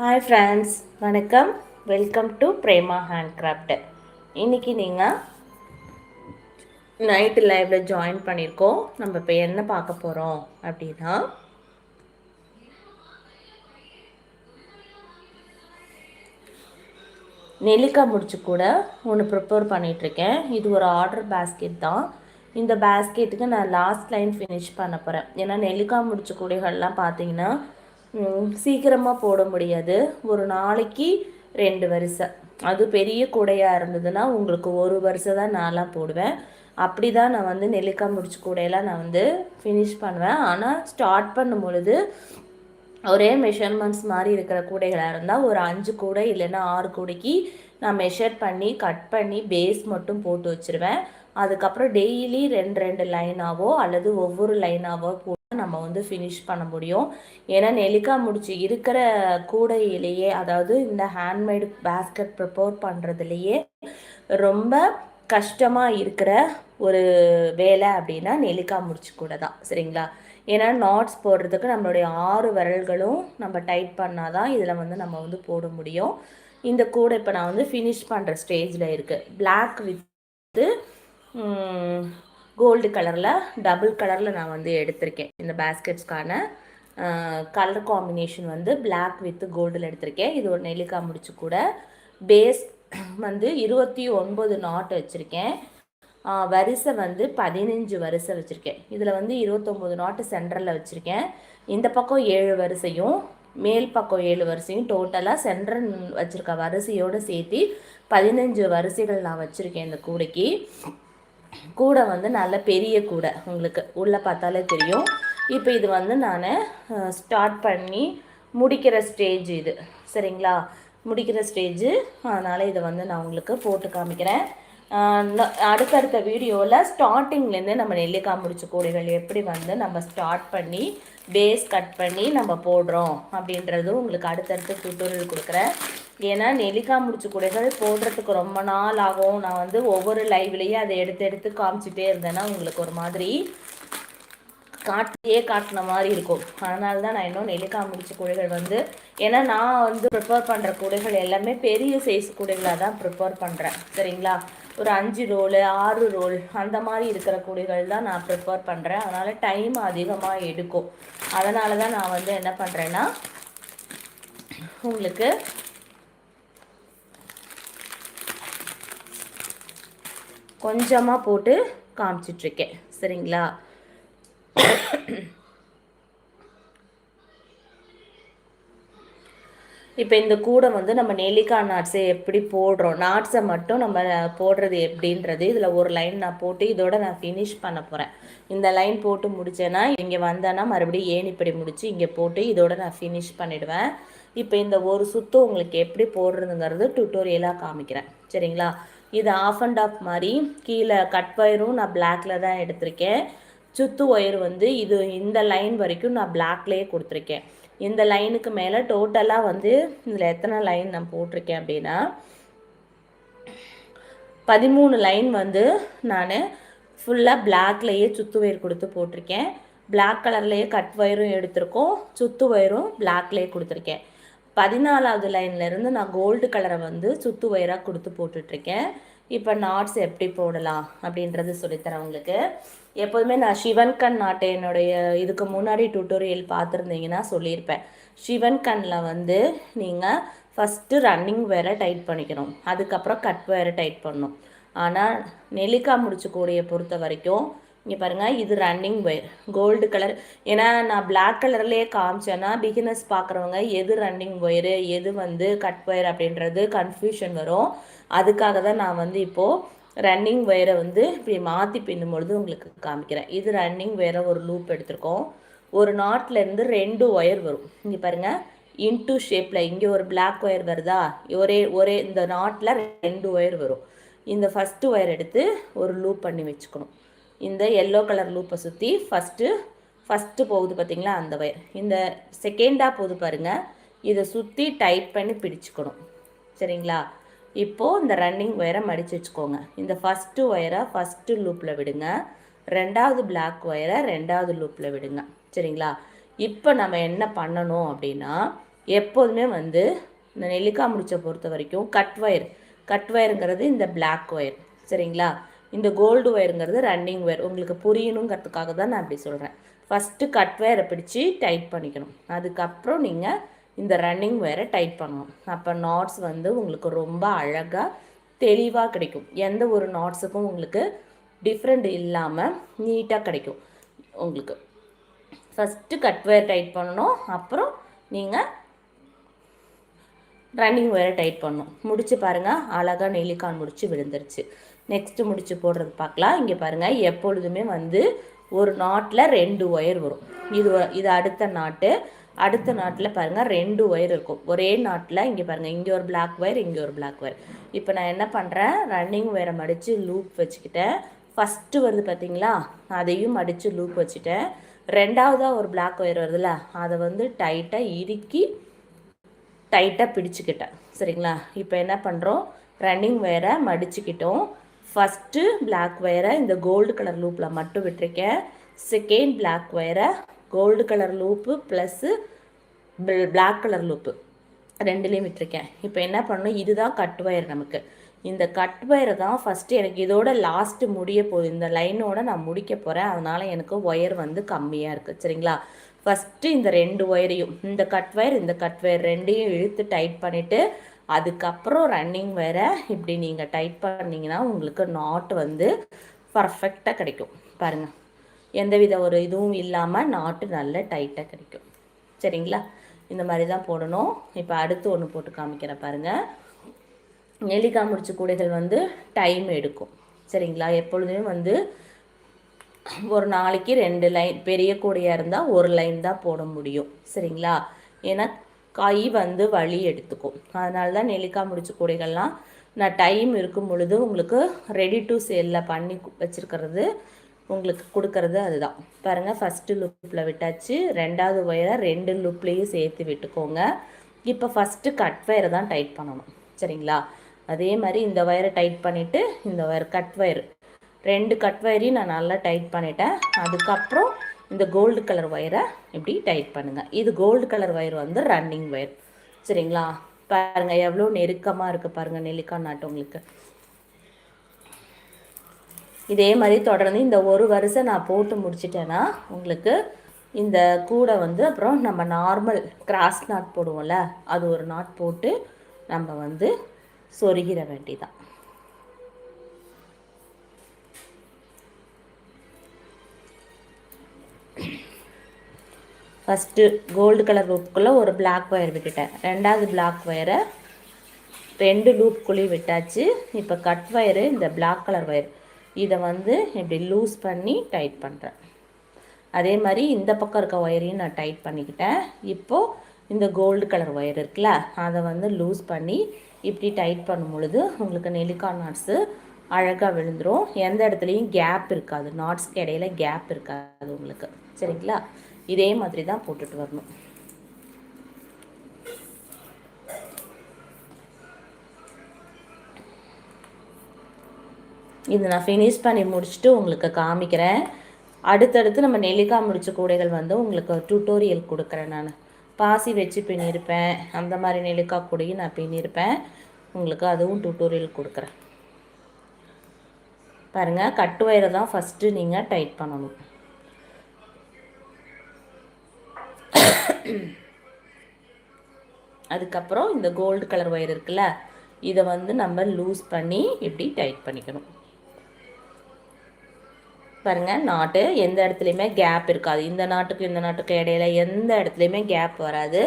Hi friends வணக்கம். Welcome to Prema hand craft இன்றைக்கி நீங்கள் நைட்டு லைவில் ஜாயின் பண்ணியிருக்கோம் நம்ம இப்போ என்ன பார்க்க போகிறோம் அப்படின்னா நெல்லிக்காய் முடிச்சு கூட ஒன்று ப்ரிப்பேர் பண்ணிகிட்ருக்கேன் இது ஒரு ஆர்டர் பேஸ்கெட் தான். இந்த பேஸ்கெட்டுக்கு நான் லாஸ்ட் லைன் ஃபினிஷ் பண்ண போகிறேன் ஏன்னா நெல்லிக்காய் முடிச்ச கூடைகள்லாம் பார்த்தீங்கன்னா சீக்கிரமாக போட முடியாது. ஒரு நாளைக்கு ரெண்டு வரிசை அது பெரிய கூடையாக இருந்ததுன்னா உங்களுக்கு ஒரு வருஷம் தான் நான்லாம் போடுவேன். அப்படி தான் நான் வந்து நெல்லிக்காய் முடிச்சு கூடையெல்லாம் நான் வந்து ஃபினிஷ் பண்ணுவேன். ஆனால் ஸ்டார்ட் பண்ணும் பொழுது ஒரே மெஷர்மெண்ட்ஸ் மாதிரி இருக்கிற கூடைகளாக இருந்தால் ஒரு அஞ்சு கூடை இல்லைன்னா ஆறு கூடைக்கு நான் மெஷர் பண்ணி கட் பண்ணி பேஸ் மட்டும் போட்டு வச்சுருவேன். அதுக்கப்புறம் டெய்லி ரெண்டு ரெண்டு லைனாவோ அல்லது ஒவ்வொரு லைனாவோ போ நம்ம வந்து ஃபினிஷ் பண்ண முடியும். ஏன்னா நெல்லிக்காய் முடிச்சு இருக்கிற கூடையிலேயே அதாவது இந்த ஹேண்ட்மேடு பேஸ்கெட் ப்ரிப்பேர் பண்ணுறதுலையே ரொம்ப கஷ்டமாக இருக்கிற ஒரு வேலை அப்படின்னா நெல்லிக்காய் முடிச்சு கூட தான். சரிங்களா? ஏன்னா நாட்ஸ் போடுறதுக்கு நம்மளுடைய ஆறு விரல்களும் நம்ம டைட் பண்ணால் தான் இதில் வந்து நம்ம வந்து போட முடியும். இந்த கூடை இப்போ நான் வந்து ஃபினிஷ் பண்ணுற ஸ்டேஜில் இருக்குது பிளாக் வித்து கோல்டு கலரில் டபுள் கலரில் நான் வந்து எடுத்திருக்கேன். இந்த பேஸ்கெட்ஸ்க்கான கலர் காம்பினேஷன் வந்து பிளாக் வித்து கோல்டில் எடுத்திருக்கேன். இது ஒரு நெல்லிக்காய் முடிச்சு கூட பேஸ் வந்து இருபத்தி ஒன்பது நாட் வச்சுருக்கேன். வரிசை வந்து பதினஞ்சு வரிசை வச்சுருக்கேன். இதில் வந்து இருபத்தொம்போது நாட்டு சென்டரில் வச்சுருக்கேன். இந்த பக்கம் ஏழு வரிசையும் மேல் பக்கம் ஏழு வரிசையும் டோட்டலாக சென்ட்ரல் வச்சுருக்க வரிசையோடு சேர்த்து பதினஞ்சு வரிசைகள் நான் வச்சுருக்கேன் இந்த கூடைக்கு கூடை வந்து நல்ல பெரிய கூடை உங்களுக்கு உள்ளே பார்த்தாலே தெரியும். இப்போ இது வந்து நான் ஸ்டார்ட் பண்ணி முடிக்கிற ஸ்டேஜ் இது. சரிங்களா? முடிக்கிற ஸ்டேஜு அதனால் இதை வந்து நான் உங்களுக்கு போட்டு காமிக்கிறேன். அடுத்தடுத்த வீடியோவில் ஸ்டார்டிங்லேருந்து நம்ம நெல்லிக்காய் முடிச்ச கூடைகள் எப்படி வந்து நம்ம ஸ்டார்ட் பண்ணி பேஸ் கட் பண்ணி நம்ம போடுறோம் அப்படின்றதும் உங்களுக்கு அடுத்தடுத்து டியூட்டோரியல் கொடுக்குறேன். ஏன்னா நெல்லிக்காய் முடிச்சு கூடைகள் போடுறதுக்கு ரொம்ப நாள் ஆகும். நான் வந்து ஒவ்வொரு லைவ்லேயும் அதை எடுத்து எடுத்து காமிச்சிட்டே இருந்தேன்னா உங்களுக்கு ஒரு மாதிரி காட்டியே காட்டின மாதிரி இருக்கும். அதனால தான் நான் இன்னும் நெல்லிக்காய் முடிச்ச கூடைகள் வந்து ஏன்னா நான் வந்து ப்ரிப்பேர் பண்ணுற கூடைகள் எல்லாமே பெரிய சைஸ் கூடைகளாக தான் ப்ரிப்பேர் பண்ணுறேன் சரிங்களா? ஒரு அஞ்சு ரோலு ஆறு ரோல் அந்த மாதிரி இருக்கிற கூடைகள் தான் நான் ப்ரிப்பேர் பண்ணுறேன் அதனால் டைம் அதிகமாக எடுக்கும். அதனால தான் நான் வந்து என்ன பண்ணுறேன்னா உங்களுக்கு கொஞ்சமாக போட்டு காமிச்சிட்ருக்கேன். சரிங்களா? இப்போ இந்த கூடை வந்து நம்ம நெல்லிக்காய் நாட்ஸை எப்படி போடுறோம்? நாட்ஸை மட்டும் நம்ம போடுறது எப்படின்றது இதில் ஒரு லைன் நான் போட்டு இதோட நான் ஃபினிஷ் பண்ண போகிறேன் இந்த லைன் போட்டு முடித்தேன்னா இங்கே வந்தேன்னா மறுபடியும் ஏணிப்படி முடித்து இங்கே போட்டு இதோட நான் ஃபினிஷ் பண்ணிவிடுவேன் இப்போ இந்த ஒரு சுத்து உங்களுக்கு எப்படி போடுறதுங்கிறது டுட்டோரியலாக காமிக்கிறேன். சரிங்களா? இது ஆஃப் அண்ட் ஆஃப் மாதிரி. கீழே கட் ஒயரும் நான் பிளாக்ல தான் எடுத்திருக்கேன். சுத்து ஒயர் வந்து இது இந்த லைன் வரைக்கும் நான் பிளாக்லேயே கொடுத்துருக்கேன். இந்த லைனுக்கு மேலே டோட்டலாக வந்து இதில் எத்தனை லைன் நான் போட்டிருக்கேன் அப்படின்னா பதிமூணு லைன் வந்து நான் ஃபுல்லாக பிளாக்லேயே சுத்து ஒயர் கொடுத்து போட்டிருக்கேன். பிளாக் கலர்லேயே கட் ஒயரும் எடுத்திருக்கோம். சுத்து ஒயரும் பிளாக்லேயே கொடுத்துருக்கேன். பதினாலாவது லைன்லேருந்து நான் கோல்டு கலரை வந்து சுத்து ஒயராக கொடுத்து போட்டுட்ருக்கேன். இப்போ நாட்ஸ் எப்படி போடலாம் அப்படின்றது சொல்லித்தரேன் உங்களுக்கு. எப்போதுமே நான் சிவன் கண் நாட்டை என்னுடைய இதுக்கு முன்னாடி டுட்டோரியல் பார்த்துருந்தீங்கன்னா சொல்லியிருப்பேன். சிவன் கண்ணில் வந்து நீங்கள் ஃபஸ்ட்டு ரன்னிங் வேற டைட் பண்ணிக்கணும். அதுக்கப்புறம் கட் வேற டைட் பண்ணணும். ஆனால் நெல்லிக்காய் முடிச்சக்கூடிய பொறுத்த வரைக்கும் இங்கே பாருங்கள் இது ரன்னிங் ஒயர் கோல்டு கலர் ஏன்னா நான் பிளாக் கலர்லேயே காமிச்சேன்னா பிகினர்ஸ் பார்க்குறவங்க எது ரன்னிங் ஒயரு எது வந்து கட் ஒயர் அப்படின்றது கன்ஃபியூஷன் வரும். அதுக்காக தான் நான் வந்து இப்போது ரன்னிங் ஒயரை வந்து இப்படி மாற்றி பின்னும் பொழுது உங்களுக்கு காமிக்கிறேன். இது ரன்னிங் வேறு ஒரு லூப் எடுத்திருக்கோம். ஒரு நாட்லேருந்து ரெண்டு ஒயர் வரும். இங்கே பாருங்கள் இன்டூ ஷேப்பில் இங்கே ஒரு பிளாக் ஒயர் வருதா? ஒரே ஒரே இந்த நாட்டில் ரெண்டு ஒயர் வரும். இந்த ஃபஸ்ட்டு ஒயர் எடுத்து ஒரு லூப் பண்ணி வச்சுக்கணும். இந்த எல்லோ கலர் லூப்பை சுற்றி ஃபஸ்ட்டு ஃபஸ்ட்டு போகுது பார்த்திங்களா அந்த ஒயர் இந்த செகண்டாக போகுது பாருங்கள் இதை சுற்றி டைட் பண்ணி பிடிச்சிக்கணும். சரிங்களா? இப்போது இந்த ரன்னிங் ஒயரை மடித்து வச்சுக்கோங்க. இந்த ஃபஸ்ட்டு ஒயரை ஃபஸ்ட்டு லூப்பில் விடுங்க. ரெண்டாவது பிளாக் ஒயரை ரெண்டாவது லூப்பில் விடுங்க. சரிங்களா? இப்போ நம்ம என்ன பண்ணணும் அப்படின்னா எப்போதுமே வந்து இந்த நெல்லிக்காய் முடிச்சை பொறுத்த வரைக்கும் கட் ஒயர் கட் ஒயருங்கிறது இந்த பிளாக் ஒயர் சரிங்களா? இந்த கோல்டு ஒயருங்கிறது ரன்னிங் ஒயர் உங்களுக்கு புரியணுங்கிறதுக்காக தான் நான் அப்படி சொல்கிறேன் ஃபஸ்ட்டு கட் ஒயரை பிடிச்சி டைட் பண்ணிக்கணும். அதுக்கப்புறம் நீங்கள் இந்த ரன்னிங் ஒயரை டைட் பண்ணணும். அப்போ நாட்ஸ் வந்து உங்களுக்கு ரொம்ப அழகாக தெளிவாக கிடைக்கும். எந்த ஒரு நாட்ஸுக்கும் உங்களுக்கு டிஃப்ரெண்ட் இல்லாமல் நீட்டாக கிடைக்கும் உங்களுக்கு. ஃபஸ்ட்டு கட் ஒயர் டைட் பண்ணணும். அப்புறம் நீங்கள் ரன்னிங் ஒயரை டைட் பண்ணணும். முடிச்சு பாருங்கள் அழகாக நெல்லிக்கான் முடிச்சு விழுந்துருச்சு. நெக்ஸ்ட்டு முடிச்சு போடுறது பார்க்கலாம். இங்கே பாருங்கள் எப்பொழுதுமே வந்து ஒரு நாட்டில் ரெண்டு ஒயர் வரும். இது இது அடுத்த நாட்டு. அடுத்த நாட்டில் பாருங்கள் ரெண்டு ஒயர் இருக்கும். ஒரே நாட்டில் இங்கே பாருங்கள் இங்கே ஒரு பிளாக் ஒயர் இங்கே ஒரு பிளாக் ஒயர் இப்போ நான் என்ன பண்ணுறேன் ரன்னிங் ஒயரை மடித்து லூப் வச்சுக்கிட்டேன். ஃபஸ்ட்டு வருது பார்த்தீங்களா அதையும் மடித்து லூப் வச்சுட்டேன். ரெண்டாவதாக ஒரு பிளாக் ஒயர் வருதுல்ல அதை வந்து டைட்டாக இறுக்கி டைட்டாக பிடிச்சிக்கிட்டேன். சரிங்களா? இப்போ என்ன பண்ணுறோம் ரன்னிங் ஒயரை மடிச்சுக்கிட்டோம். ஃபஸ்ட்டு பிளாக் ஒயரை இந்த கோல்டு கலர் லூப்பில் மட்டும் விட்டுருக்கேன். செகண்ட் பிளாக் ஒயரை gold colour loop plus black colour loop ரெண்டுலேயும் விட்டுருக்கேன். இப்போ என்ன பண்ணணும்? இதுதான் கட் ஒயர் நமக்கு. இந்த கட் ஒயரை தான் ஃபஸ்ட்டு எனக்கு இதோட லாஸ்ட்டு முடிய போகுது. இந்த லைனோட நான் முடிக்க போகிறேன் அதனால் எனக்கு ஒயர் வந்து கம்மியாக இருக்குது சரிங்களா? ஃபஸ்ட்டு இந்த ரெண்டு ஒயரையும் இந்த கட் ஒயர் இந்த கட் ஒயர் ரெண்டையும் இழுத்து டைட் பண்ணிவிட்டு அதுக்கப்புறம் ரன்னிங் வேற. இப்படி நீங்கள் டைட் பண்ணிங்கன்னா உங்களுக்கு நாட் வந்து பர்ஃபெக்டாக கிடைக்கும். பாருங்கள் எந்தவித ஒரு இதுவும் இல்லாமல் நாட்டு நல்ல டைட்டாக கிடைக்கும். சரிங்களா? இந்த மாதிரி தான் போடணும். இப்போ அடுத்து ஒன்று போட்டு காமிக்கிறேன் பாருங்கள் நெல்லிக்காய் முடிச்ச கூடைகள் வந்து டைம் எடுக்கும். சரிங்களா? எப்பொழுதுமே வந்து ஒரு நாளைக்கு ரெண்டு லைன் பெரிய கூடையாக இருந்தால் ஒரு லைன் தான் போட முடியும். சரிங்களா? ஏன்னா கை வந்து வலி எடுத்துக்கும். அதனால தான் நெல்லிக்காய் முடிச்ச கூடைகள்லாம் நான் டைம் இருக்கும் பொழுது உங்களுக்கு ரெடி டு சேலில் பண்ணி வச்சுருக்கிறது உங்களுக்கு கொடுக்கறது அதுதான். பாருங்கள் ஃபஸ்ட்டு லுப்பில் விட்டாச்சு. ரெண்டாவது ஒயரை ரெண்டு லுப்லேயும் சேர்த்து விட்டுக்கோங்க. இப்போ ஃபஸ்ட்டு கட் ஒயரை தான் டைட் பண்ணணும். சரிங்களா? அதே மாதிரி இந்த ஒயரை டைட் பண்ணிவிட்டு இந்த ஒயர் கட் ஒயர் ரெண்டு கட் ஒயரையும் நான் நல்லா டைட் பண்ணிட்டேன். அதுக்கப்புறம் இந்த கோல்டு கலர் ஒயரை இப்படி டைட் பண்ணுங்கள் இது கோல்டு கலர் ஒயர் வந்து ரன்னிங் ஒயர் சரிங்களா? பாருங்கள் எவ்வளோ நெருக்கமாக இருக்குது பாருங்கள் நெல்லிக்காய் நாட்டு உங்களுக்கு. இதே மாதிரி தொடர்ந்து இந்த ஒரு வருஷம் நான் போட்டு முடிச்சிட்டேன்னா உங்களுக்கு இந்த கூடை வந்து அப்புறம் நம்ம நார்மல் கிராஸ் நாட் போடுவோம்ல அது ஒரு நாட் போட்டு நம்ம வந்து சொருகிற வேண்டிதான். ஃபஸ்ட்டு கோல்டு கலர் லூப்புக்குள்ளே ஒரு பிளாக் ஒயர் விட்டுட்டேன். ரெண்டாவது பிளாக் ஒயரை ரெண்டு லூப்புக்குள்ளேயும் விட்டாச்சு. இப்போ கட் ஒயரு இந்த பிளாக் கலர் ஒயர் இதை வந்து இப்படி லூஸ் பண்ணி டைட் பண்ணுறேன் அதே மாதிரி இந்த பக்கம் இருக்க ஒயரையும் நான் டைட் பண்ணிக்கிட்டேன். இப்போது இந்த கோல்டு கலர் ஒயர் இருக்குல்ல அதை வந்து லூஸ் பண்ணி இப்படி டைட் பண்ணும் பொழுது உங்களுக்கு நெல்லிக்காய் நாட்ஸு அழகாக விழுந்துடும் எந்த இடத்துலையும் கேப் இருக்காது. நாட்ஸ்க்கு இடையில கேப் இருக்காது உங்களுக்கு. சரிங்களா? இதே மாதிரி தான் போட்டுட்டு வரணும். இது நான் ஃபினிஷ் பண்ணி முடிச்சுட்டு உங்களுக்கு காமிக்கிறேன். அடுத்தடுத்து நம்ம நெல்லிக்காய் முடிச்ச கூடைகள் வந்து உங்களுக்கு டியூட்டோரியல் கொடுக்குறேன் நான். பாசி வச்சு பின்னிருப்பேன். அந்த மாதிரி நெல்லிக்காய் கூடையும் நான் பின்னிருப்பேன். உங்களுக்கு அதுவும் டியூட்டோரியல் கொடுக்குறேன். பாருங்கள் கட்டு வயரை தான் ஃபஸ்ட்டு நீங்கள் டைட் பண்ணணும். அதுக்கப்புறம் இந்த கோல்டு கலர் ஒயர் இருக்குல்ல இதை வந்து நம்ம லூஸ் பண்ணி இப்படி டைட் பண்ணிக்கணும். பாருங்கள் நாட்டு எந்த இடத்துலையுமே கேப் இருக்காது. இந்த நாட்டுக்கு இந்த நாட்டுக்கு இடையில எந்த இடத்துலையுமே கேப் வராது.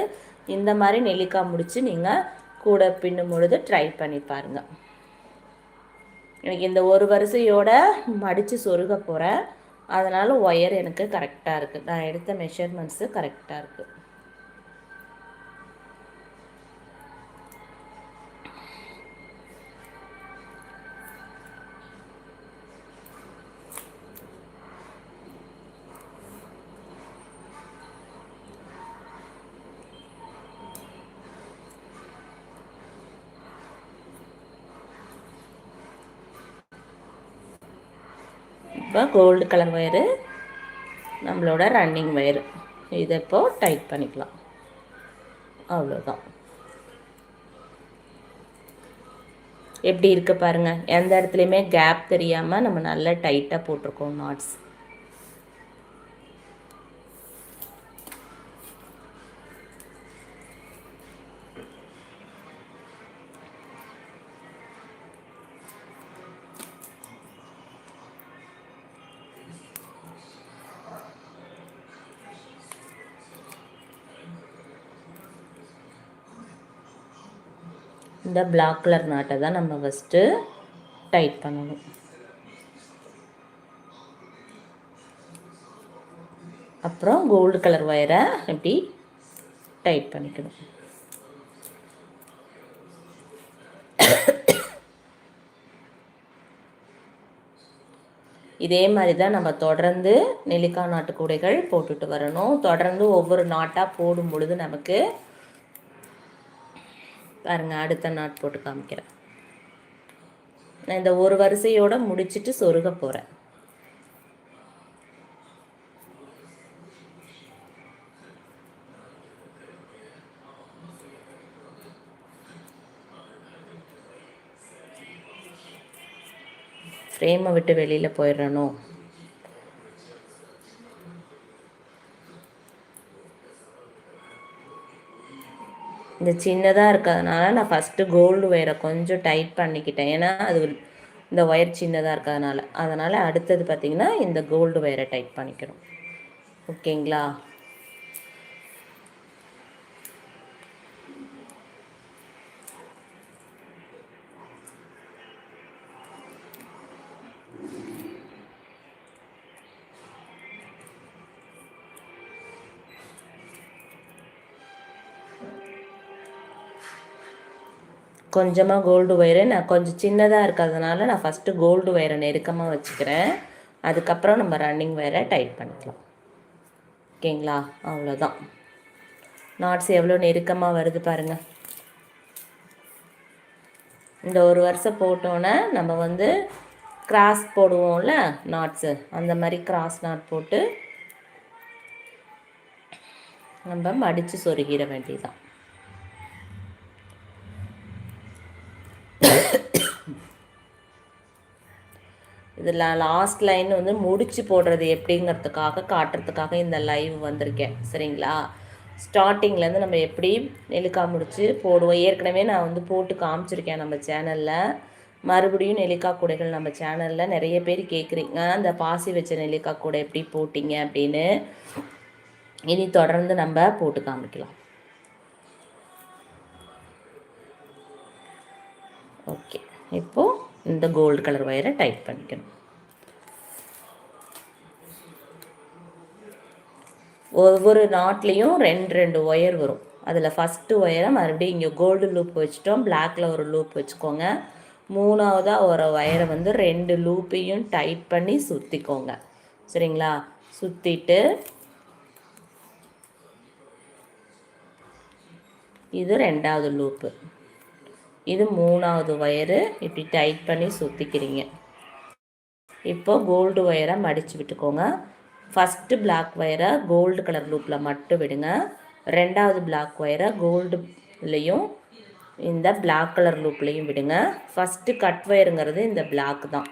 இந்த மாதிரி நெல்லிக்காய் முடித்து நீங்கள் கூட பின்னும் பொழுது ட்ரை பண்ணி பாருங்கள் எனக்கு இந்த ஒரு வரிசையோட மடித்து சொருக போகிறேன் அதனால் ஒயர் எனக்கு கரெக்டாக இருக்குது நான் எடுத்த மெஷர்மெண்ட்ஸு கரெக்டாக இருக்குது இப்போ கோல்டு கலர் ஒயரு நம்மளோட ரன்னிங் ஒயரு இதை இப்போது டைட் பண்ணிக்கலாம். அவ்வளோதான் எப்படி இருக்குது பாருங்கள் எந்த இடத்துலையுமே கேப் தெரியாமல் நம்ம நல்லா டைட்டாக போட்டிருக்கோம் நாட்ஸ் இந்த பிளாக் கலர் நாட்டை தான் நம்ம ஃபஸ்ட்டு டைட் பண்ணணும். அப்புறம் கோல்டு கலர் ஒயரை இப்படி டைட் பண்ணிக்கணும். இதே மாதிரி தான் நம்ம தொடர்ந்து நெல்லிக்காய் நாட்டு கூடைகள் போட்டுட்டு வரணும். தொடர்ந்து ஒவ்வொரு நாட்டாக போடும் பொழுது நமக்கு பாருங்கள் அடுத்த நாட் போட்டு காமிக்கிறேன். நான் இந்த ஒரு வரிசையோடு முடிச்சுட்டு சொருக போகிறேன் ஃப்ரேமை விட்டு வெளியில் போயிடணும் இந்த சின்னதாக இருக்கிறதுனால நான் ஃபஸ்ட்டு கோல்டு ஒயரை கொஞ்சம் டைட் பண்ணிக்கிட்டேன். ஏன்னா அது இந்த ஒயர் சின்னதாக இருக்கிறதுனால. அதனால் அடுத்தது பார்த்திங்கன்னா இந்த கோல்டு ஒயரை டைட் பண்ணிக்கணும். ஓகேங்களா கொஞ்சமாக கோல்டு ஒயரு நான் கொஞ்சம் சின்னதாக இருக்கிறதுனால நான் ஃபஸ்ட்டு கோல்டு ஒயரை நெருக்கமாக வச்சுக்கிறேன். அதுக்கப்புறம் நம்ம ரன்னிங் ஒயரை டைட் பண்ணிக்கலாம். ஓகேங்களா? அவ்வளோதான் நாட்ஸ் எவ்வளோ நெருக்கமாக வருது பாருங்கள் இந்த ஒரு வருஷம் போட்டோன்னே நம்ம வந்து கிராஸ் போடுவோம்ல நாட்ஸு அந்த மாதிரி கிராஸ் நாட் போட்டு நம்ம மடித்து சொருகிட வேண்டியதுதான். இதில் லாஸ்ட் லைன் வந்து முடிச்சு போடுறது எப்படிங்கிறதுக்காக காட்டுறதுக்காக இந்த லைவ் வந்திருக்கேன். சரிங்களா? ஸ்டார்டிங்லேருந்து நம்ம எப்படி நெல்லிக்காய் முடிச்சு போடுவோம்? ஏற்கனவே நான் வந்து போட்டு காமிச்சிருக்கேன் நம்ம சேனலில் மறுபடியும் நெல்லிக்காய் கூடைகள் நம்ம சேனலில் நிறைய பேர் கேட்குறீங்க அந்த பாசி வச்ச நெல்லிக்காய் கூடை எப்படி போட்டிங்க அப்படின்னு. இனி தொடர்ந்து நம்ம போட்டு காமிக்கலாம். ஓகே இப்போது இந்த கோல்டு கலர் ஒயரை டைட் பண்ணிக்கணும். ஒவ்வொரு நாட்லேயும் ரெண்டு ரெண்டு ஒயர் வரும். அதில் ஃபஸ்ட்டு ஒயரை மறுபடியும் இங்கே கோல்டு லூப் வச்சுட்டோம். பிளாக்கில் ஒரு லூப் வச்சுக்கோங்க. மூணாவதாக ஒரு ஒயரை வந்து ரெண்டு லூப்பையும் டைட் பண்ணி சுற்றிக்கோங்க சரிங்களா? சுற்றிட்டு இது ரெண்டாவது லூப்பு இது மூணாவது ஒயரு இப்படி டைட் பண்ணி சுற்றிக்கிறீங்க இப்போ கோல்டு ஒயரை மடித்து விட்டுக்கோங்க. ஃபஸ்ட்டு பிளாக் ஒயரை கோல்டு கலர் லூப்பில் மட்டும் விடுங்க. ரெண்டாவது பிளாக் ஒயரை கோல்டுலேயும் இந்த பிளாக் கலர் லூப்லேயும் விடுங்க. ஃபஸ்ட்டு கட் ஒயருங்கிறது இந்த பிளாக் தான்.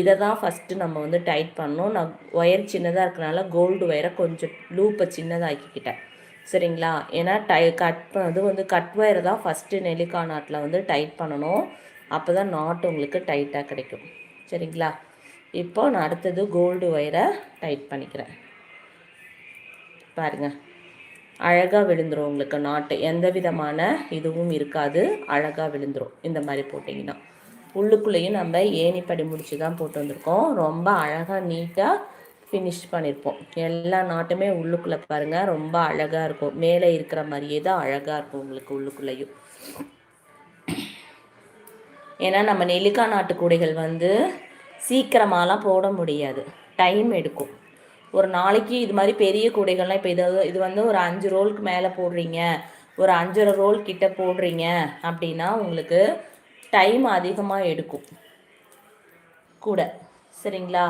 இதை தான் ஃபஸ்ட்டு நம்ம வந்து டைட் பண்ணணும். நான் ஒயர் சின்னதாக இருக்கனால கோல்டு ஒயரை கொஞ்சம் லூப்பை சின்னதாக்கிக்கிட்டேன். சரிங்களா? ஏன்னா டை கட் அது வந்து கட் வயர் தான் ஃபஸ்ட்டு நெல்லிக்காய் நாட்டில் வந்து டைட் பண்ணணும். அப்போ தான் நாட் உங்களுக்கு டைட்டாக கிடைக்கும். சரிங்களா? இப்போ நான் அடுத்தது கோல்டு ஒயரை டைட் பண்ணிக்கிறேன். பாருங்கள் அழகாக விழுந்துடும் உங்களுக்கு நாட்டு. எந்த விதமான இதுவும் இருக்காது. அழகாக விழுந்துடும் இந்த மாதிரி போட்டிங்கன்னா. உள்ளுக்குள்ளேயும் நம்ம ஏணிப்படி முடிச்சு தான் போட்டு வந்திருக்கோம். ரொம்ப அழகாக நீட்டாக ஃபினிஷ் பண்ணியிருப்போம் எல்லா நாட்டுமே உள்ளுக்குள்ளே பாருங்கள் ரொம்ப அழகாக இருக்கும். மேலே இருக்கிற மாதிரியே தான் அழகாக இருக்கும் உங்களுக்கு உள்ளுக்குள்ளேயும். ஏன்னா நம்ம நெல்லிக்காய் நாட்டு கூடைகள் வந்து சீக்கிரமாலாம் போட முடியாது. டைம் எடுக்கும். ஒரு நாளைக்கு இது மாதிரி பெரிய கூடைகள்லாம் இப்போ இது இது வந்து ஒரு அஞ்சு ரோலுக்கு மேலே போடுறீங்க ஒரு அஞ்சரை ரோல் கிட்ட போடுறீங்க அப்படின்னா உங்களுக்கு டைம் அதிகமாக எடுக்கும். கூட. சரிங்களா?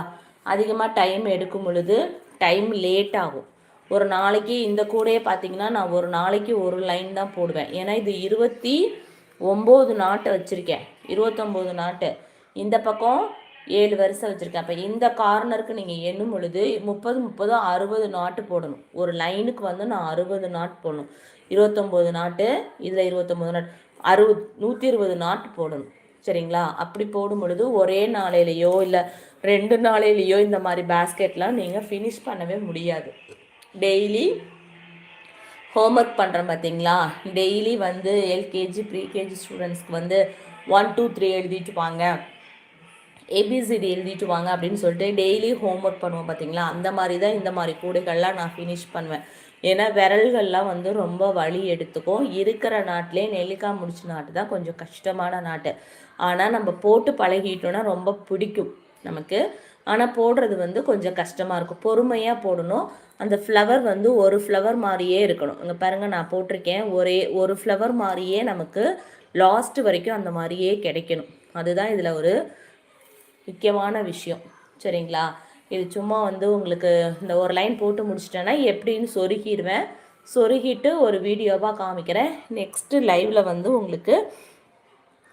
அதிகமாக டைம் எடுக்கும் பொழுது டைம் லேட் ஆகும். ஒரு நாளைக்கு இந்த கூடையே பார்த்தீங்கன்னா நான் ஒரு நாளைக்கு ஒரு லைன் தான் போடுவேன். ஏன்னா இது இருபத்தி ஒம்பது நாட்டை வச்சுருக்கேன். இருபத்தொம்போது நாட்டு. இந்த பக்கம் ஏழு வரிசை வச்சுருக்கேன். அப்போ இந்த கார்னருக்கு நீங்கள் எண்ணும் பொழுது முப்பது முப்பது அறுபது நாட்டு போடணும். ஒரு லைனுக்கு வந்து நான் அறுபது நாட் போடணும். இருபத்தொம்போது நாட்டு இதில் இருபத்தொம்போது நாட்டு அறுபது நூற்றி இருபது நாட்டு போடணும். சரிங்களா? அப்படி போடும் பொழுது ஒரே நாளையிலையோ இல்லை ரெண்டு நாளையிலையோ இந்த மாதிரி பேஸ்கெட்லாம் நீங்கள் ஃபினிஷ் பண்ணவே முடியாது. டெய்லி ஹோம் ஒர்க் பண்ணுறேன் பார்த்தீங்களா டெய்லி வந்து எல்கேஜி ப்ரீகேஜி ஸ்டூடெண்ட்ஸ்க்கு வந்து ஒன் டூ த்ரீ எழுதிட்டு வாங்க. ஏபிசிடி எழுதிட்டு வாங்க அப்படின்னு சொல்லிட்டு டெய்லி ஹோம் ஒர்க் பண்ணுவோம் பார்த்தீங்களா அந்த மாதிரி தான் இந்த மாதிரி கூடைகள்லாம் நான் ஃபினிஷ் பண்ணுவேன். ஏன்னா விரல்கள்லாம் வந்து ரொம்ப வலி எடுத்துக்கும். இருக்கிற நாட்டிலே நெல்லிக்காய் முடிச்ச நாட்டு தான் கொஞ்சம் கஷ்டமான நாட்டு. ஆனால் நம்ம போட்டு பழகிட்டோன்னா ரொம்ப பிடிக்கும். நமக்கு. ஆனால் போடுறது வந்து கொஞ்சம் கஷ்டமாக இருக்கும். பொறுமையாக போடணும். அந்த ஃப்ளவர் வந்து ஒரு ஃப்ளவர் மாதிரியே இருக்கணும். இங்கே பாருங்கள் நான் போட்டிருக்கேன். ஒரே ஒரு ஃப்ளவர் மாதிரியே நமக்கு லாஸ்ட் வரைக்கும் அந்த மாதிரியே கிடைக்கணும். அதுதான் இதில் ஒரு முக்கியமான விஷயம். சரிங்களா? இது சும்மா வந்து உங்களுக்கு இந்த ஒரு லைன் போட்டு முடிச்சிட்டேன்னா எப்படின்னு சொருகிடுவேன். சொருகிட்டு ஒரு வீடியோவாக காமிக்கிறேன். நெக்ஸ்ட்டு லைவில் வந்து உங்களுக்கு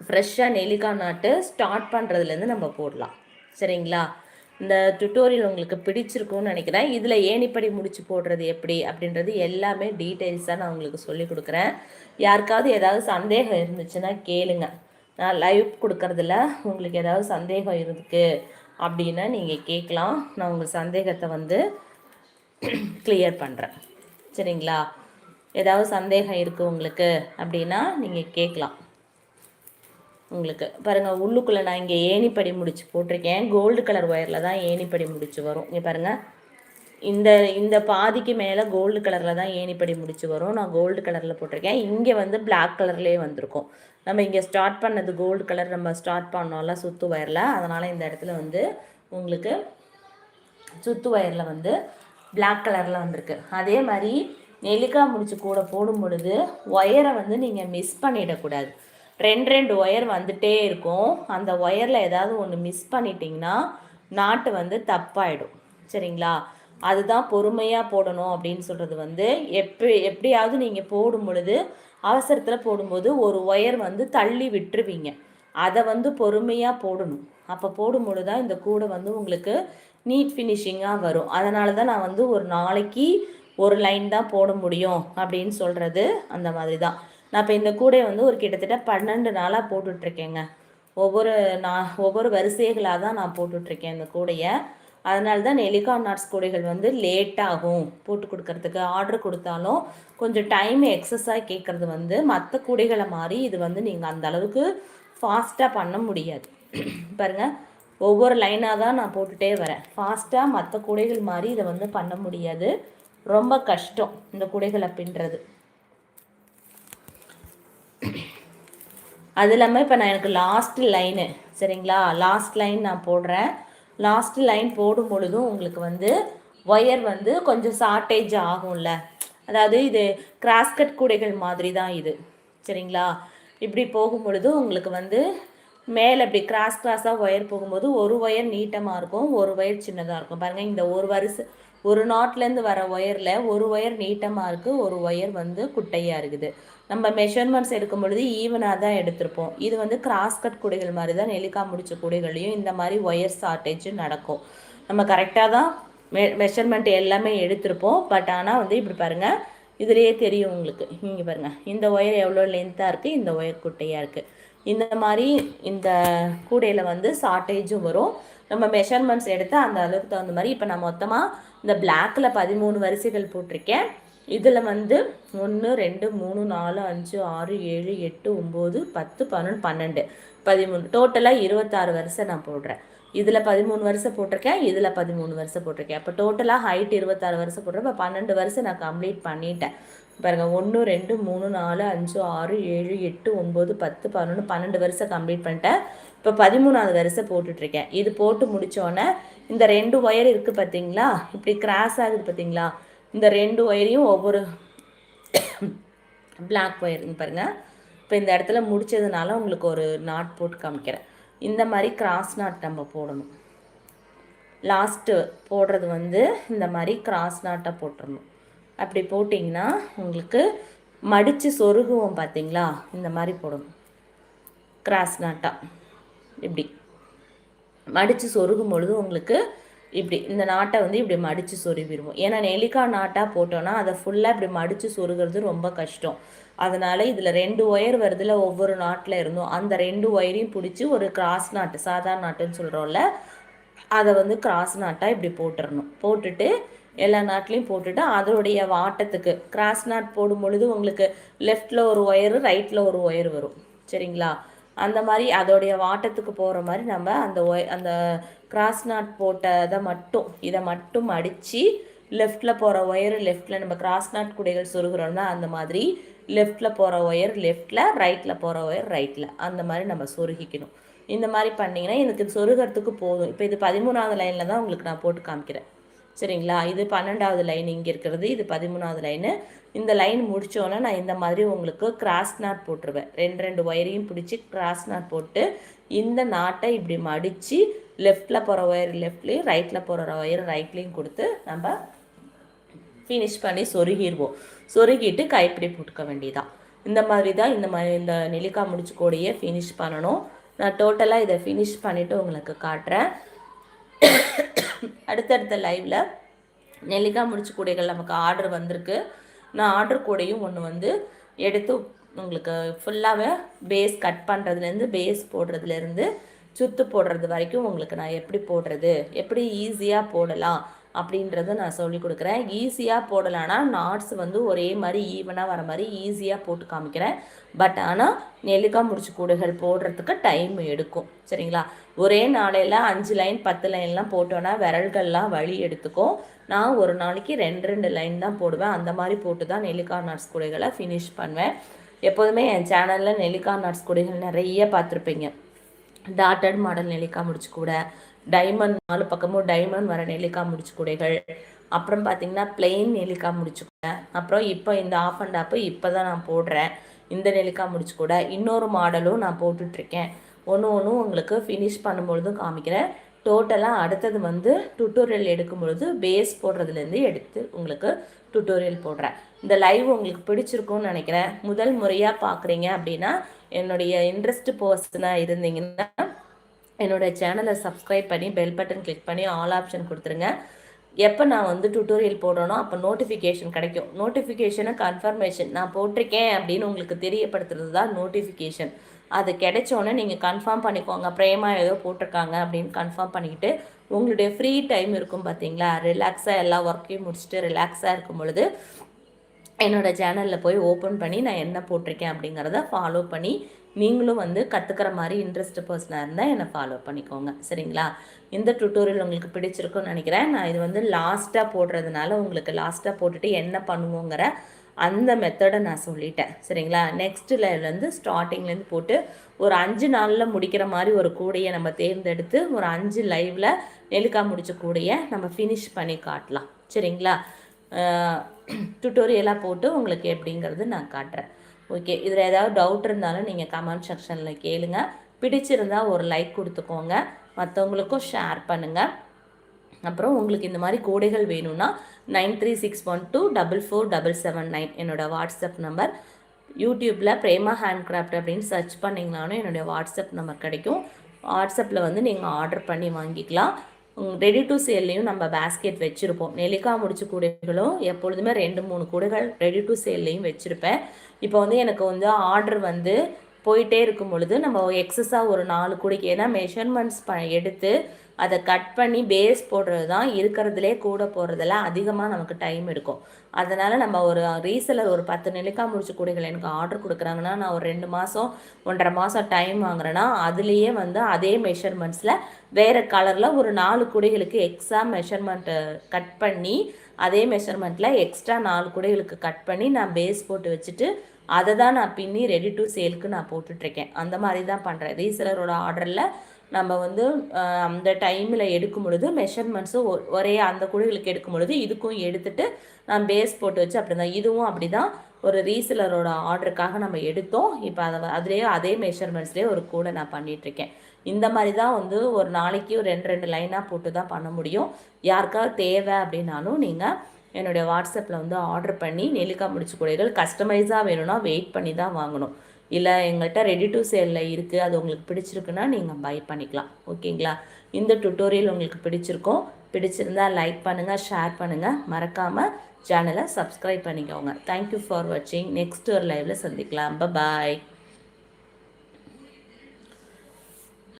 ஃப்ரெஷ்ஷாக நெல்லிக்காய் நாட்டு ஸ்டார்ட் பண்ணுறதுலேருந்து நம்ம போடலாம். சரிங்களா? இந்த டுட்டோரியல் உங்களுக்கு பிடிச்சிருக்கும்னு நினைக்கிறேன். இதில் ஏணிப்படி முடிச்சு போடுறது எப்படி அப்படின்றது எல்லாமே டீட்டெயில்ஸாக நான் உங்களுக்கு சொல்லி கொடுக்குறேன். யாருக்காவது ஏதாவது சந்தேகம் இருந்துச்சுன்னா கேளுங்க. நான் லைவ் கொடுக்கறதுல உங்களுக்கு ஏதாவது சந்தேகம் இருக்குது அப்படின்னா நீங்கள் கேட்கலாம். நான் உங்கள் சந்தேகத்தை வந்து கிளியர் பண்ணுறேன் சரிங்களா? ஏதாவது சந்தேகம் இருக்குது உங்களுக்கு அப்படின்னா நீங்கள் கேட்கலாம். உங்களுக்கு. பாருங்கள் உள்ளுக்குள்ளே நான் இங்கே ஏணிப்படி முடிச்சு போட்டிருக்கேன். கோல்டு கலர் ஒயரில் தான் ஏணிப்படி முடிச்சு வரும். இங்கே பாருங்கள் இந்த இந்த பாதிக்கு மேலே கோல்டு கலரில் தான் ஏணிப்படி முடிச்சு வரும். நான் கோல்டு கலரில் போட்டிருக்கேன். இங்கே வந்து பிளாக் கலர்லேயே வந்திருக்கும். நம்ம இங்கே ஸ்டார்ட் பண்ணது கோல்டு கலர் நம்ம ஸ்டார்ட் பண்ணோம்ல சுத்து ஒயரில் அதனால் இந்த இடத்துல வந்து உங்களுக்கு சுத்து ஒயரில் வந்து பிளாக் கலரில் வந்திருக்கு. அதே மாதிரி நெல்லிக்காய் முடிச்சு கூட போடும் பொழுது ஒயரை வந்து நீங்கள் மிஸ் பண்ணிடக்கூடாது. ரெண்டு ரெண்டு ஒயர் வந்துட்டே இருக்கும். அந்த ஒயரில் ஏதாவது ஒன்று மிஸ் பண்ணிட்டீங்கன்னா நாட்டு வந்து தப்பாயிடும். சரிங்களா? அதுதான் பொறுமையாக போடணும் அப்படின்னு சொல்கிறது வந்து எப்படி எப்படியாவது நீங்கள் போடும் பொழுது அவசரத்தில் போடும்போது ஒரு ஒயர் வந்து தள்ளி விட்டுருவீங்க. அதை வந்து பொறுமையாக போடணும். அப்போ போடும்பொழுது தான் இந்த கூடை வந்து உங்களுக்கு நீட் ஃபினிஷிங்காக வரும். அதனால தான் நான் வந்து ஒரு நாளைக்கு ஒரு லைன் தான் போட முடியும் அப்படின்னு சொல்கிறது அந்த மாதிரி தான் நான் இப்போ இந்த கூடையை வந்து ஒரு கிட்டத்தட்ட பன்னெண்டு நாளாக போட்டுட்ருக்கேங்க. ஒவ்வொரு நான் ஒவ்வொரு வரிசைகளாக தான் நான் போட்டுட்ருக்கேன் இந்த கூடையை. அதனால தான் நெலிகான் நாட்ஸ் கூடைகள் வந்து லேட்டாகும் போட்டு கொடுக்கறதுக்கு ஆர்டர் கொடுத்தாலும் கொஞ்சம் டைம் எக்ஸஸாக கேட்குறது வந்து மற்ற கூடைகளை மாதிரி இது வந்து நீங்கள் அந்த அளவுக்கு ஃபாஸ்ட்டாக பண்ண முடியாது. பாருங்கள் ஒவ்வொரு லைனாக தான் நான் போட்டுகிட்டே வரேன். ஃபாஸ்ட்டாக மற்ற கூடைகள் மாதிரி இதை வந்து பண்ண முடியாது. ரொம்ப கஷ்டம் இந்த கூடைகளை பின்னுறது. அது இல்லாமல் இப்போ நான் எனக்கு லாஸ்ட் லைனு சரிங்களா? லாஸ்ட் லைன் நான் போடுறேன். லாஸ்ட் லைன் போடும் பொழுதும் உங்களுக்கு வந்து ஒயர் வந்து கொஞ்சம் ஷார்ட்டேஜ் ஆகும்ல. அதாவது இது கிராஸ்கட் கூடைகள் மாதிரி தான் இது சரிங்களா? இப்படி போகும் பொழுது உங்களுக்கு வந்து மேலே இப்படி கிராஸ் கிராஸாக ஒயர் போகும்போது ஒரு ஒயர் நீட்டமாக இருக்கும் ஒரு ஒயர் சின்னதாக இருக்கும். பாருங்கள் இந்த ஒரு வருஷம் ஒரு நாட்லேருந்து வர ஒயரில் ஒரு ஒயர் நீட்டமாக இருக்குது ஒரு ஒயர் வந்து குட்டையாக இருக்குது. நம்ம மெஷர்மெண்ட்ஸ் எடுக்கும் பொழுது ஈவனாக தான் எடுத்திருப்போம். இது வந்து கிராஸ் கட் கூடைகள் மாதிரி தான் நெல்லிக்காய் முடிச்ச குடைகள்லையும் இந்த மாதிரி ஒயர் ஷார்ட்டேஜ் நடக்கும். நம்ம கரெக்டாக தான் மெ மெஷர்மெண்ட் எல்லாமே எடுத்திருப்போம். பட் ஆனால் வந்து இப்படி பாருங்கள் இதுலேயே தெரியும் உங்களுக்கு. இங்கே பாருங்கள் இந்த ஒயர் எவ்வளோ லென்த்தாக இருக்குது இந்த ஒயர் குட்டையாக இருக்குது இந்த மாதிரி இந்த கூடையில் வந்து ஷார்ட்டேஜும் வரும். நம்ம மெஷர்மெண்ட்ஸ் எடுத்து அந்த அளவுக்கு தகுந்த மாதிரி இப்போ நான் மொத்தமாக இந்த பிளாக்கில் பதிமூணு வரிசைகள் போட்டிருக்கேன். இதில் வந்து ஒன்று ரெண்டு மூணு நாலு அஞ்சு ஆறு ஏழு எட்டு ஒம்பது பத்து பதினொன்று பன்னெண்டு. பதிமூணு. டோட்டலாக இருபத்தாறு வருஷம் நான் போடுறேன். இதில் பதிமூணு வருஷம் போட்டிருக்கேன் இதில் பதிமூணு வருஷம் போட்டிருக்கேன். அப்போ டோட்டலாக ஹைட் இருபத்தாறு வருஷம் போட்டிருக்கேன் இப்போ பன்னெண்டு வருஷம் நான் கம்ப்ளீட் பண்ணிட்டேன். பாருங்கள் ஒன்று ரெண்டு மூணு நாலு அஞ்சு ஆறு ஏழு எட்டு ஒம்பது பத்து பதினொன்று பன்னெண்டு வருஷம் கம்ப்ளீட் பண்ணிட்டேன். இப்போ பதிமூணாவது வருஷம் போட்டுட்ருக்கேன் இது போட்டு முடித்தோடனே இந்த ரெண்டு ஒயர் இருக்குது பார்த்தீங்களா இப்படி கிராஸ் ஆகுது பார்த்தீங்களா இந்த ரெண்டு ஒயரையும் ஒவ்வொரு பிளாக் ஒயருங்க பாருங்கள் இப்போ இந்த இடத்துல முடித்ததுனால உங்களுக்கு ஒரு நாட் போட்டு காமிக்கிறேன். இந்த மாதிரி கிராஸ் நாட் நம்ம போடணும். லாஸ்ட்டு போடுறது வந்து இந்த மாதிரி கிராஸ் நாட்டை போட்டுடணும் அப்படி போட்டிங்கன்னா உங்களுக்கு மடித்து சொருகுவோம் பார்த்தீங்களா இந்த மாதிரி போடணும். கிராஸ் நாட்டாக இப்படி. மடித்து சொருகும் பொழுது உங்களுக்கு இப்படி இந்த நாட்டை வந்து இப்படி மடித்து சொருவிடுவோம். ஏன்னா நெல்லிக்காய் நாட்டாக போட்டோன்னா அதை ஃபுல்லாக இப்படி மடித்து சொருகிறது ரொம்ப கஷ்டம். அதனால் இதில் ரெண்டு ஒயர் வருதுல ஒவ்வொரு நாட்டில் இருந்தும். அந்த ரெண்டு ஒயரையும் பிடிச்சி ஒரு கிராஸ் நாட்டு சாதாரண நாட்டுன்னு சொல்கிறோம்ல அதை வந்து கிராஸ் நாட்டாக இப்படி போட்டுடணும் போட்டுட்டு எல்லா நாட்லேயும் போட்டுட்டு அதோடைய வாட்டத்துக்கு கிராஸ் நாட் போடும் பொழுது உங்களுக்கு லெஃப்டில் ஒரு ஒயரு ரைட்டில் ஒரு ஒயர் வரும். சரிங்களா? அந்த மாதிரி அதோடைய வாட்டத்துக்கு போகிற மாதிரி நம்ம அந்த ஒய அந்த கிராஸ் நாட் போட்டதை மட்டும் இதை மட்டும் அடித்து லெஃப்டில் போகிற ஒயர் லெஃப்டில் நம்ம கிராஸ் நாட் குடைகள் சொருகிறோம்னா அந்த மாதிரி லெஃப்டில் போகிற ஒயர் லெஃப்டில் ரைட்டில் போகிற ஒயர் ரைட்டில் அந்த மாதிரி நம்ம சொருகிக்கணும். இந்த மாதிரி பண்ணிங்கன்னா எனக்கு சொருகிறதுக்கு போதும். இப்போ இது பதிமூணாவது லைனில் தான் உங்களுக்கு நான் போட்டு காமிக்கிறேன். சரிங்களா? இது பன்னெண்டாவது லைன் இங்கே இருக்கிறது. இது பதிமூணாவது லைனு இந்த லைன் முடித்தோன்னே நான் இந்த மாதிரி உங்களுக்கு கிராஸ் நாட் போட்டுருவேன். ரெண்டு ரெண்டு ஒயரையும் பிடிச்சி கிராஸ் நாட் போட்டு இந்த நாட்டை இப்படி மடித்து லெஃப்டில் போகிற ஒயர் லெஃப்ட்லேயும் ரைட்டில் போகிற ஒயர் ரைட்லேயும் கொடுத்து நம்ம ஃபினிஷ் பண்ணி சொருகிடுவோம் சொருகிட்டு கைப்பிடி போட்டுக்க வேண்டியதான் இந்த மாதிரி தான் இந்த மாதிரி இந்த நெல்லிக்காய் முடிச்சு கூடையே ஃபினிஷ் பண்ணணும். நான் டோட்டலாக இதை ஃபினிஷ் பண்ணிவிட்டு உங்களுக்கு காட்டுறேன். அடுத்தடுத்த லைவில் நெல்லிக்காய் முடிச்சு கூடைகள் நமக்கு ஆர்டர் வந்திருக்கு. நான் ஆர்டர் கூடையும் ஒன்று வந்து எடுத்து உங்களுக்கு ஃபுல்லாகவே பேஸ் கட் பண்ணுறதுலேருந்து பேஸ் போடுறதுலேருந்து சுத்து போடுறது வரைக்கும் உங்களுக்கு நான் எப்படி போடுறது எப்படி ஈஸியாக போடலாம் அப்படின்றத நான் சொல்லி கொடுக்குறேன். ஈஸியாக போடலான்னா நாட்ஸ் வந்து ஒரே மாதிரி ஈவனாக வர மாதிரி ஈஸியாக போட்டு காமிக்கிறேன். பட் ஆனால் நெல்லிக்காய் முடிச்சு கூடைகள் போடுறதுக்கு டைம் எடுக்கும். சரிங்களா? ஒரே நாளையில் அஞ்சு லைன் பத்து லைன்லாம் போட்டோன்னா விரல்கள்லாம் வழி எடுத்துக்கும். நான் ஒரு நாளைக்கு ரெண்டு ரெண்டு லைன் தான் போடுவேன். அந்த மாதிரி போட்டு தான் நெல்லிக்காய் நாட்ஸ் கூடைகளை ஃபினிஷ் பண்ணுவேன். எப்போதுமே என் சேனலில் நெல்லிக்காய் நாட்ஸ் கூடைகள் நிறைய பார்த்துருப்பீங்க. டாட்டட் மாடல் நெல்லிக்காய் முடிச்சு கூட டைமண்ட் நாலு பக்கமும் டைமண்ட் வர நெல்லிக்காய் முடிச்சு கூடைகள். அப்புறம் பார்த்தீங்கன்னா பிளெயின் நெல்லிக்காய் முடிச்சு கூட. அப்புறம் இப்போ இந்த ஆஃப் அண்ட் ஆப்பு இப்போ தான் நான் போடுறேன். இந்த நெல்லிக்காய் முடிச்சு கூட. இன்னொரு மாடலும் நான் போட்டுட்ருக்கேன் ஒன்று ஒன்றும் உங்களுக்கு ஃபினிஷ் பண்ணும்பொழுதும் காமிக்கிறேன். டோட்டலாக அடுத்தது வந்து டுட்டோரியல் எடுக்கும் பொழுது பேஸ் போடுறதுலேருந்து எடுத்து உங்களுக்கு டுட்டோரியல் போடுறேன். இந்த லைவ் உங்களுக்கு பிடிச்சிருக்கும்னு நினைக்கிறேன். முதல் முறையாக பார்க்குறீங்க அப்படின்னா என்னுடைய இன்ட்ரெஸ்ட் பர்சனாக இருந்தீங்கன்னா என்னோட சேனலை சப்ஸ்கிரைப் பண்ணி பெல் பட்டன் கிளிக் பண்ணி ஆல் ஆப்ஷன் கொடுத்துருங்க. எப்போ நான் வந்து டுட்டோரியல் போடுறேனோ அப்போ நோட்டிஃபிகேஷன் கிடைக்கும். நோட்டிஃபிகேஷனும் கன்ஃபர்மேஷன் நான் போட்டிருக்கேன் அப்படின்னு உங்களுக்கு தெரியப்படுத்துறது தான் நோட்டிஃபிகேஷன் அது கிடைச்சோன்னே நீங்கள் கன்ஃபார்ம் பண்ணிக்கோங்க. பிரேமா ஏதோ போட்டிருக்காங்க அப்படின்னு கன்ஃபார்ம் பண்ணிக்கிட்டு உங்களுடைய ஃப்ரீ டைம் இருக்கும் பார்த்தீங்களா ரிலாக்ஸாக எல்லா ஒர்க்கையும் முடிச்சுட்டு ரிலாக்ஸாக இருக்கும் பொழுது என்னோடய சேனலில் போய் ஓப்பன் பண்ணி நான் என்ன போட்டிருக்கேன் அப்படிங்கிறத ஃபாலோ பண்ணி நீங்களும் வந்து கற்றுக்கிற மாதிரி இன்ட்ரெஸ்ட் பர்சனாக இருந்தால் என்னை ஃபாலோ பண்ணிக்கோங்க. சரிங்களா? இந்த டுட்டோரியல் உங்களுக்கு பிடிச்சிருக்குன்னு நினைக்கிறேன். நான் இது வந்து லாஸ்ட்டாக போடுறதுனால உங்களுக்கு லாஸ்ட்டாக போட்டுட்டு என்ன பண்ணுவோங்கிற அந்த மெத்தடை நான் சொல்லிட்டேன். சரிங்களா? நெக்ஸ்ட் லைவ்லேருந்து ஸ்டார்டிங்லேருந்து போட்டு ஒரு அஞ்சு நாளில் முடிக்கிற மாதிரி ஒரு கூடையை நம்ம தேர்ந்தெடுத்து ஒரு அஞ்சு லைவில் நெலுக்கா முடிச்ச கூடையை நம்ம ஃபினிஷ் பண்ணி காட்டலாம். சரிங்களா? டுட்டோரியலாக போட்டு உங்களுக்கு எப்படிங்கிறது நான் காட்டுறேன். ஓகே இதில் ஏதாவது டவுட் இருந்தாலும் நீங்கள் கமெண்ட் செக்ஷனில் கேளுங்க. பிடிச்சிருந்தால் ஒரு லைக் கொடுத்துக்கோங்க. மற்றவங்களுக்கும் ஷேர் பண்ணுங்கள் அப்புறம் உங்களுக்கு இந்த மாதிரி கோடைகள் வேணும்னா nine three six one two double four double seven nine என்னோடய வாட்ஸ்அப் நம்பர் யூடியூப்பில் பிரேமா ஹேண்ட் கிராஃப்ட் அப்படின்னு சர்ச் பண்ணிங்கனாலும் என்னுடைய வாட்ஸ்அப் நம்பர் கிடைக்கும். வாட்ஸ்அப்பில் வந்து நீங்கள் ஆர்டர் பண்ணி வாங்கிக்கலாம். ரெடி டு சேல்லையும் நம்ம பேஸ்கெட் வச்சுருப்போம். நெல்லிக்காய் முடிச்ச கூடைகளும் எப்பொழுதுமே ரெண்டு மூணு கூடைகள் ரெடி டு சேல்லையும் வச்சுருப்பேன். இப்போ வந்து எனக்கு வந்து ஆர்டர் வந்து போயிட்டே இருக்கும் பொழுது நம்ம எக்ஸஸாக ஒரு நாலு குடிக்கு ஏன்னா மெஷர்மெண்ட்ஸ் ப எடுத்து அதை கட் பண்ணி பேஸ் போடுறது தான் இருக்கிறதுலே கூட போடுறதுல அதிகமாக நமக்கு டைம் எடுக்கும். அதனால் நம்ம ஒரு ரீசெலர் ஒரு பத்து நெல்லிக்காய் முடிச்சு கூடைகள் எனக்கு ஆர்டர் கொடுக்குறாங்கன்னா நான் ஒரு ரெண்டு மாதம் ஒன்றரை மாதம் டைம் வாங்குறேன்னா அதுலேயே வந்து அதே மெஷர்மெண்ட்ஸில் வேறு கலரில் ஒரு நாலு கூடைகளுக்கு எக்ஸ்ட்ரா மெஷர்மெண்ட்டை கட் பண்ணி அதே மெஷர்மெண்ட்டில் எக்ஸ்ட்ரா நாலு கூடைகளுக்கு கட் பண்ணி நான் பேஸ் போட்டு வச்சுட்டு அதை தான் நான் பின்னி ரெடி டு சேலுக்கு நான் போட்டுட்ருக்கேன் அந்த மாதிரி தான் பண்ணுறேன் ரீசலரோட ஆர்டரில் நம்ம வந்து அந்த டைமில் எடுக்கும் பொழுது மெஷர்மெண்ட்ஸும் ஒரே அந்த குழிகளுக்கு எடுக்கும் பொழுது இதுக்கும் எடுத்துட்டு நான் பேஸ் போட்டு வச்சு அப்படி தான் இதுவும் அப்படி தான் ஒரு ரீசலரோட ஆர்டருக்காக நம்ம எடுத்தோம். இப்போ அதை அதுலேயே அதே மெஷர்மெண்ட்ஸ்லேயே ஒரு கூடை நான் பண்ணிகிட்ருக்கேன் இந்த மாதிரி தான் வந்து ஒரு நாளைக்கு ரெண்டு ரெண்டு லைனாக போட்டு தான் பண்ண முடியும். யாருக்காவது தேவை அப்படின்னாலும் நீங்கள் என்னுடைய வாட்ஸ்அப்பில் வந்து ஆர்டர் பண்ணி நெல்லிக்காய் முடிச்சு கூடைகள் கஸ்டமைஸாக வேணும்னா வெயிட் பண்ணி தான் வாங்கணும். இல்லை எங்கள்கிட்ட ரெடி டு சேலில் இருக்குது அது உங்களுக்கு பிடிச்சிருக்குன்னா நீங்கள் பை பண்ணிக்கலாம். ஓகேங்களா? இந்த டுட்டோரியல் உங்களுக்கு பிடிச்சிருக்கும். பிடிச்சிருந்தா லைக் பண்ணுங்கள் ஷேர் பண்ணுங்கள் மறக்காமல் சேனலை சப்ஸ்கிரைப் பண்ணிக்கோங்க. தேங்க்யூ ஃபார் வாட்சிங் நெக்ஸ்ட் ஒரு லைவில் சந்திக்கலாம். பாய்